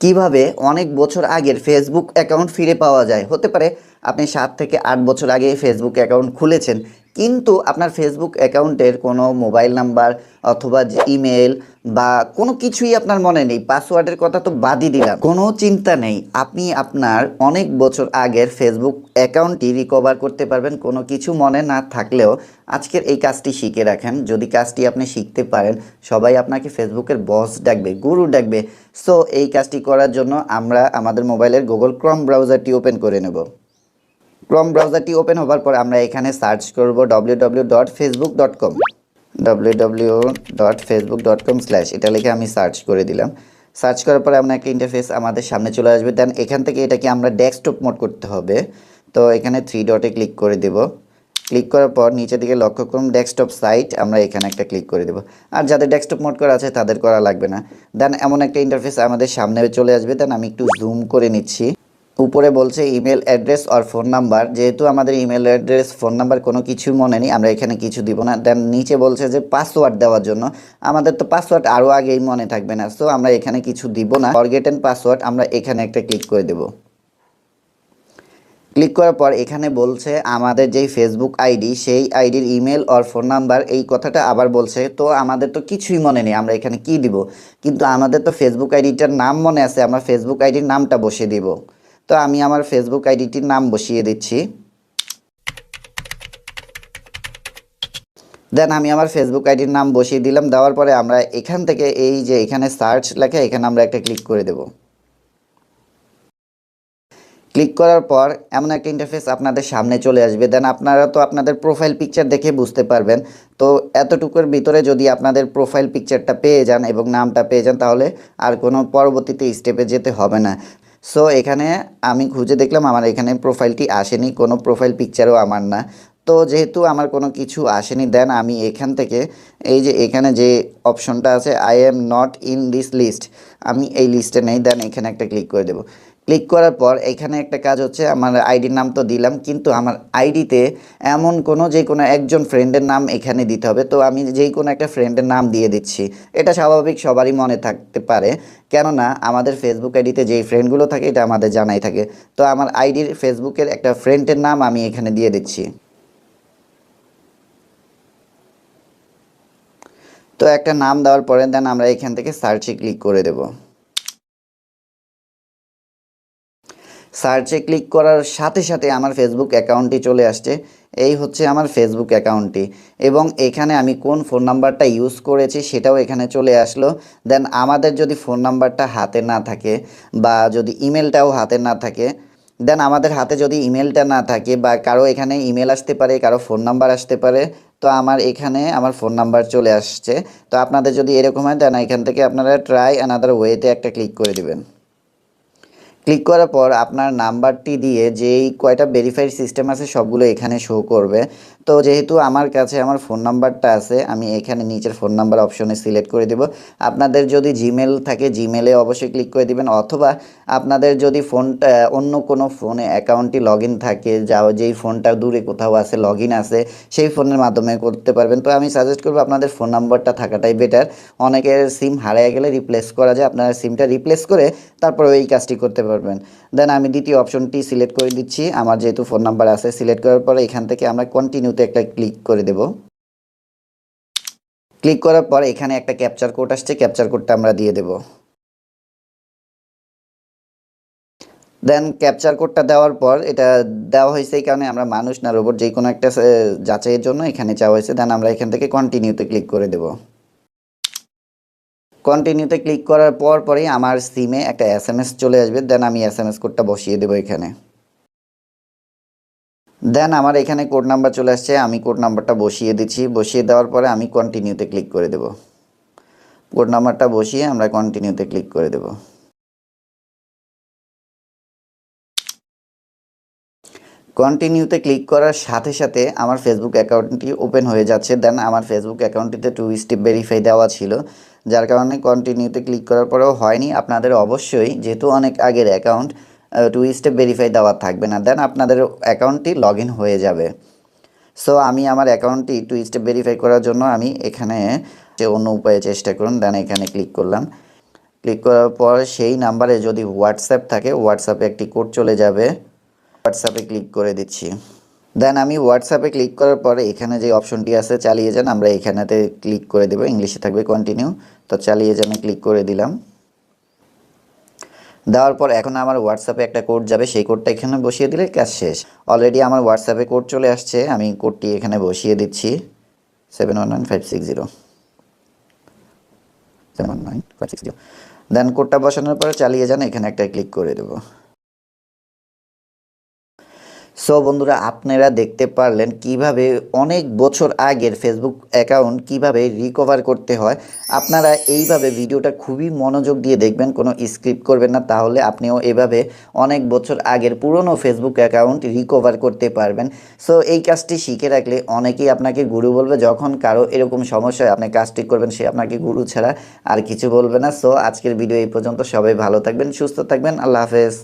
কীভাবে অনেক বছর আগের ফেসবুক অ্যাকাউন্ট ফিরে পাওয়া যায়? হতে পারে আপনি সাত থেকে আট বছর আগে ফেসবুক অ্যাকাউন্ট খুলেছেন। কিন্তু আপনার ফেসবুক অ্যাকাউন্টের কোনো মোবাইল নাম্বার অথবা ইমেল বা কোনো কিছুই আপনার মনে নেই, পাসওয়ার্ডের কথা তো বাদই দিলাম। কোনো চিন্তা নেই, আপনি আপনার অনেক বছর আগের ফেসবুক অ্যাকাউন্টটি রিকভার করতে পারবেন, কোনো কিছু মনে না থাকলেও আজকের এই কাজটি শিখে রাখেন। যদি কাজটি আপনি শিখতে পারেন, সবাই আপনাকে ফেসবুকের বস ডাকবে গুরু ডাকবে। সো এই কাজটি করার জন্য আমরা আমাদের মোবাইলের গুগল ক্রম ব্রাউজারটি ওপেন করে নেব। ক্রম ব্রাউজারটি ওপেন হওয়ার পর আমরা এখানে সার্চ করব W W dot Facebook dot com W W dot Facebook dot com slash এটা লিখে আমি সার্চ করে দিলাম। সার্চ করার পরে আমরা একটা ইন্টারফেস আমাদের সামনে চলে আসবে। দেন এখান থেকে এটাকে আমরা ডেস্কটপ মোড করতে হবে। তো এখানে থ্রি ডটে ক্লিক করে দেব। ক্লিক করার পর নিচের দিকে লক্ষ্য করুন ডেস্কটপ সাইট আমরা এখানে একটা ক্লিক করে দেব। আর যাদের ডেস্কটপ মোড করা আছে, তাদের করা লাগবে না। দেন এমন একটা ইন্টারফেস আমাদের সামনে চলে আসবে। দেন আমি একটু জুম করে নিচ্ছি। উপরে বলছে ইমেল অ্যাড্রেস আর ফোন নাম্বার। যেহেতু আমাদের ইমেল অ্যাড্রেস, ফোন নাম্বার কোনো কিছু মনে নেই, আমরা এখানে কিছু দিব না। দেন নিচে বলছে যে পাসওয়ার্ড দেওয়ার জন্য। আমাদের তো পাসওয়ার্ড আরও আগেই মনে থাকবে না, সো আমরা এখানে কিছু দিব না। ফরগেট অ্যান্ড পাসওয়ার্ড আমরা এখানে একটা ক্লিক করে দেব। ক্লিক করার পর এখানে বলছে আমাদের যেই ফেসবুক আইডি, সেই আইডির ইমেল আর ফোন নাম্বার, এই কথাটা আবার বলছে, তো আমাদের তো কিছুই মনে নেই, আমরা এখানে কি দিব? কিন্তু আমাদের তো ফেসবুক আইডিটার নাম মনে আছে, আমরা ফেসবুক আইডির নামটা বসিয়ে দিব। তো আমি আমার ফেসবুক আইডিটির নাম বসিয়ে দিচ্ছি। দেন আমি আমার ফেসবুক আইডির নাম বসিয়ে দিলাম, দেওয়ার পরে আমরা এখান থেকে এই যে এখানে সার্চ লেখা, এখানে আমরা একটা ক্লিক করে দেব। ক্লিক করার পর এমন একটা ইন্টারফেস আপনাদের সামনে চলে আসবে। দেন আপনারা তো আপনাদের প্রোফাইল পিকচার দেখে বুঝতে পারবেন। তো এতটুকুর ভিতরে যদি আপনাদের প্রোফাইল পিকচারটা পেয়ে যান এবং নামটা পেয়ে যান, তাহলে আর কোনো পরবর্তীতে স্টেপে যেতে হবে না। সো এখানে আমি খুঁজে দেখলাম আমার এখানে প্রোফাইলটি আসেনি কোনো প্রোফাইল পিকচারও আমার না। তো যেহেতু আমার কোনো কিছু আসেনি দেন আমি এখান থেকে এই যে এখানে যে অপশনটা আছে I am not in this list আমি এই লিস্টে নেই দেন এখানে একটা ক্লিক করে দেবো। ক্লিক করার পর এখানে একটা কাজ হচ্ছে, আমার আইডির নাম তো দিলাম, কিন্তু আমার আইডিতে এমন কোনো যে কোনো একজন ফ্রেন্ডের নাম এখানে দিতে হবে, তো আমি যেই কোনো একটা ফ্রেন্ডের নাম দিয়ে দিচ্ছি। এটা স্বাভাবিক সবারই মনে থাকতে পারে, কেননা আমাদের ফেসবুক আইডিতে যেই ফ্রেন্ডগুলো থাকে, এটা আমাদের জানাই থাকে। তো আমার আইডির ফেসবুকের একটা ফ্রেন্ডের নাম আমি এখানে দিয়ে দিচ্ছি। তো একটা নাম দেওয়ার পরে দেন আমরা এখান থেকে সার্চে ক্লিক করে দেব। সার্চে ক্লিক করার সাথে সাথে আমার ফেসবুক অ্যাকাউন্টটি চলে আসছে। এই হচ্ছে আমার ফেসবুক অ্যাকাউন্টটি এবং এখানে আমি কোন ফোন নাম্বারটা ইউজ করেছি সেটাও এখানে চলে আসলো। দেন আমাদের যদি ফোন নাম্বারটা হাতে না থাকে বা যদি ইমেলটাও হাতে না থাকে দেন আমাদের হাতে যদি ইমেলটা না থাকে বা কারও এখানে ইমেল আসতে পারে, কারও ফোন নাম্বার আসতে পারে, তো আমার এখানে আমার ফোন নাম্বার চলে আসছে। তো আপনাদের যদি এরকম হয়, দেন এখান থেকে আপনারা ট্রাই অ্যানাদার ওয়েতে একটা ক্লিক করে দিবেন। ক্লিক করার পর আপনার নাম্বারটি দিয়ে যেই কয়টা ভেরিফাইড সিস্টেম আছে সবগুলো এখানে শো করবে। তো যেহেতু আমার কাছে আমার ফোন নাম্বারটা আছে, আমি এখানে নিচের ফোন নাম্বার অপশনে সিলেক্ট করে দিব। আপনাদের যদি জিমেল থাকে জিমেলে অবশ্যই ক্লিক করে দিবেন। অথবা আপনাদের যদি ফোনটা অন্য কোনো ফোনে অ্যাকাউন্টটি লগ থাকে, যা যেই ফোনটা দূরে কোথাও আছে লগ আছে, সেই ফোনের মাধ্যমে করতে পারবেন। তো আমি সাজেস্ট করব আপনাদের ফোন নাম্বারটা থাকাটাই বেটার অনেকের সিম হারিয়ে গেলে রিপ্লেস করা যায়। আপনারা সিমটা রিপ্লেস করে তারপর ওই কাজটি করতে পারবেন। দেন আমি দ্বিতীয় অপশনটি সিলেক্ট করে দিচ্ছি। আমার যেহেতু ফোন নাম্বার আছে সিলেক্ট করার পরে এখান থেকে আমরা কন্টিনিউতে একটা ক্লিক করে দেব। ক্লিক করার পর এখানে একটা ক্যাপচার কোড আসছে ক্যাপচার কোডটা আমরা দিয়ে দেব। দেন ক্যাপচার কোডটা দেওয়ার পর এটা দেওয়া হয়েছে এই কারণে আমরা মানুষ না রোবট যে কোনো একটা যাচাইয়ের জন্য এখানে চাওয়া হয়েছে। দেন আমরা এখান থেকে কন্টিনিউতে ক্লিক করে দেব। কন্টিনিউতে ক্লিক করার পর পরেই আমার সিমে একটা এস চলে আসবে। দেন আমি এস এম এস কোডটা বসিয়ে দেবো এখানে। দেন আমার এখানে কোড নাম্বার চলে আসছে। আমি কোড নাম্বারটা বসিয়ে দিচ্ছি। বসিয়ে দেওয়ার পরে আমি কন্টিনিউতে ক্লিক করে দেব। কোড নাম্বারটা বসিয়ে আমরা কন্টিনিউতে ক্লিক করে দেব। কন্টিনিউতে ক্লিক করার সাথে সাথে আমার ফেসবুক অ্যাকাউন্টটি ওপেন হয়ে যাচ্ছে। দেন আমার ফেসবুক অ্যাকাউন্টটিতে টু স্টেপ ভেরিফাই দেওয়া ছিল। যার কারণে কন্টিনিউতে ক্লিক করার পরেও হয়নি। আপনাদের অবশ্যই, যেহেতু অনেক আগের অ্যাকাউন্ট টু স্টেপ ভেরিফাই দেওয়া থাকবে না। দেন আপনাদের অ্যাকাউন্টটি লগ হয়ে যাবে। সো আমি আমার অ্যাকাউন্টটি টু স্টেপ ভেরিফাই করার জন্য আমি এখানে যে অন্য উপায়ে চেষ্টা করুন দেন এখানে ক্লিক করলাম। ক্লিক করার পর সেই নাম্বারে যদি হোয়াটসঅ্যাপ থাকে হোয়াটসঅ্যাপে একটি কোড চলে যাবে। হোয়াটসঅ্যাপে ক্লিক করে দিচ্ছি। দেন আমি হোয়াটসঅ্যাপে ক্লিক করার পরে এখানে যে অপশনটি আছে, চালিয়ে যান, আমরা এখানেতে ক্লিক করে দেবো। ইংলিশে থাকবে কন্টিনিউ তো চালিয়ে যান ক্লিক করে দিলাম। দেওয়ার পর এখন আমার হোয়াটসঅ্যাপে একটা কোড যাবে, সেই কোডটা এখানে বসিয়ে দিলে কাজ শেষ। অলরেডি আমার হোয়াটসঅ্যাপে কোড চলে আসছে, আমি কোডটি এখানে বসিয়ে দিচ্ছি। Seven one nine five six zero seven one nine five six zero then কোডটা বসানোর পরে চালিয়ে যান, এখানে একটা ক্লিক করে দেবো। সো বন্ধুরা, আপনারা দেখতে পারলেন কীভাবে অনেক বছর আগের ফেসবুক অ্যাকাউন্ট কীভাবে রিকভার করতে হয়। আপনারা এইভাবে ভিডিওটা খুবই মনোযোগ দিয়ে দেখবেন, কোনো স্ক্রিপ্ট করবেন না। তাহলে আপনিও এভাবে অনেক বছর আগের পুরনো ফেসবুক অ্যাকাউন্ট রিকভার করতে পারবেন। সো এই কাজটি শিখে রাখলে অনেকেই আপনাকে গুরু বলবে, যখন কারও এরকম সমস্যা হয় আপনি কাজটি করবেন, সে আপনাকে গুরু ছাড়া আর কিছু বলবে না। সো আজকের ভিডিও এই পর্যন্ত। সবাই ভালো থাকবেন, সুস্থ থাকবেন। আল্লাহ হাফেজ।